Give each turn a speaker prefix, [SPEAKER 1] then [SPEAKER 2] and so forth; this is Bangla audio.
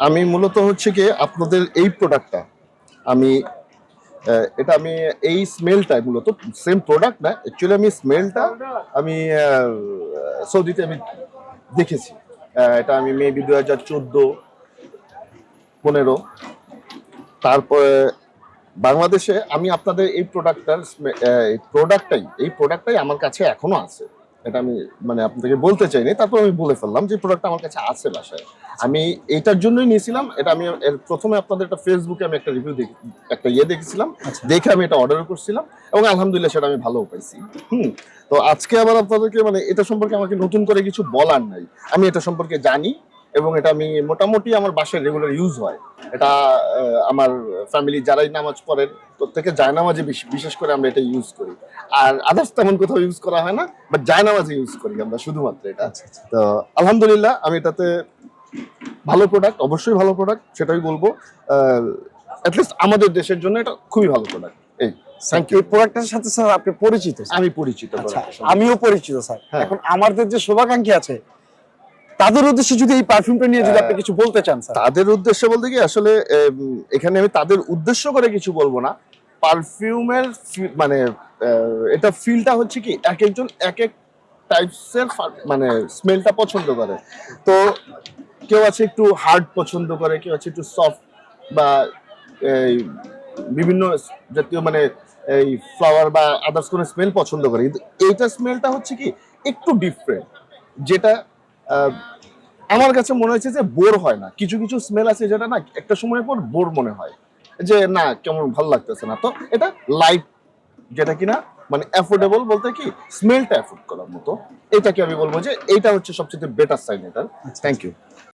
[SPEAKER 1] আমি মূলত হচ্ছে কি আপনাদের এই প্রোডাক্টটা আমি এটা আমি এই স্মেলটা মূলত সেম প্রোডাক্ট না অ্যাকচুয়ালি আমি স্মেলটা আমি সৌদিতে আমি দেখেছি। এটা আমি মেবি দু হাজার চোদ্দ, পনেরো। তারপরে, বাংলাদেশে আমি আপনাদের এই প্রোডাক্টটার প্রোডাক্টটাই এই প্রোডাক্টটাই আমার কাছে এখনও আছে। এটা আমি মানে আপনাকে বলতে চাইনি তারপর আমি বলে ফেললাম যে প্রোডাক্টটা আমার কাছে আছে বাসায়। আমি এটার জন্যই নিয়েছিলাম এটা আমি এর প্রথমে আপনাদের একটা ফেসবুকে আমি একটা রিভিউ দেখি একটা ইয়ে দেখেছিলাম
[SPEAKER 2] আচ্ছা।
[SPEAKER 1] দেখে আমি এটা অর্ডার করছিলাম এবং আলহামদুলিল্লাহ সেটা আমি ভালো পাইছি। হুম তো আজকে আবার আপনাদেরকে মানে এটা সম্পর্কে আমাকে নতুন করে কিছু বলার নাই। আমি এটা সম্পর্কে জানি এবং এটা আমি মোটামুটি আমার বাসায় রেগুলার ইউজ হয়। এটা আমার ফ্যামিলি যারাই নামাজ পড়েন প্রত্যেকে জায়নামাজে বিশ- বিশেষ করে আমরা এটা ইউজ করি। আর আদার্স তেমন কোথাও ইউজ করা হয় না বাট জায়নামাজে ইউজ করি আমরা শুধুমাত্র এটা।
[SPEAKER 2] আচ্ছা আচ্ছা।
[SPEAKER 1] তো আলহামদুলিল্লাহ আমি এটাতে ভালো প্রোডাক্ট অবশ্যই ভালো প্রোডাক্ট সেটাই বলব। অ্যাটলিস্ট আমাদের দেশের জন্য এটা খুবই ভালো প্রোডাক্ট এই থ্যাংক ইউ
[SPEAKER 2] প্রোডাক্টের সাথে স্যার আপনি পরিচিত
[SPEAKER 1] আমি পরিচিত
[SPEAKER 2] আচ্ছা। আমিও পরিচিত স্যার। এখন আমাদের যে শুভাকাঙ্ক্ষী আছে তাদের উদ্দেশ্যে যদি এই পারফিউমটা নিয়ে যদি আপনি কিছু বলতে চান স্যার।
[SPEAKER 1] তাদের উদ্দেশ্য বলতে কি আসলে এখানে আমি তাদের উদ্দেশ্য করে কিছু বলব না। পারফিউমের মানে এটা ফিলটা হচ্ছে কি এক একজন এক এক টাইপসের মানে স্মেলটা পছন্দ করে। তো কেউ আছে একটু হার্ড পছন্দ করে কেউ আছে একটু সফট বা এই বিভিন্ন জাতীয় মানে এই ফ্লাওয়ার বা আদার্স কোনো স্মেল পছন্দ করে। কিন্তু এইটা স্মেলটা হচ্ছে কি একটু ডিফারেন্ট যেটা আমার কাছে মনে হয়েছে যে বোর হয় না। কিছু কিছু স্মেল আছে যেটা না একটা সময় পর বোর মনে হয়। যে না কেমন ভালো লাগতেছে না। তো এটা লাইট যেটা কিনা মানে অ্যাফোর্ডেবল বলতে কি স্মেলটা অ্যাফোর্ড করার মতো। এটাকে আমি বলব যে এইটা হচ্ছে সবচেয়ে বেটার সাইন এটার। Thank you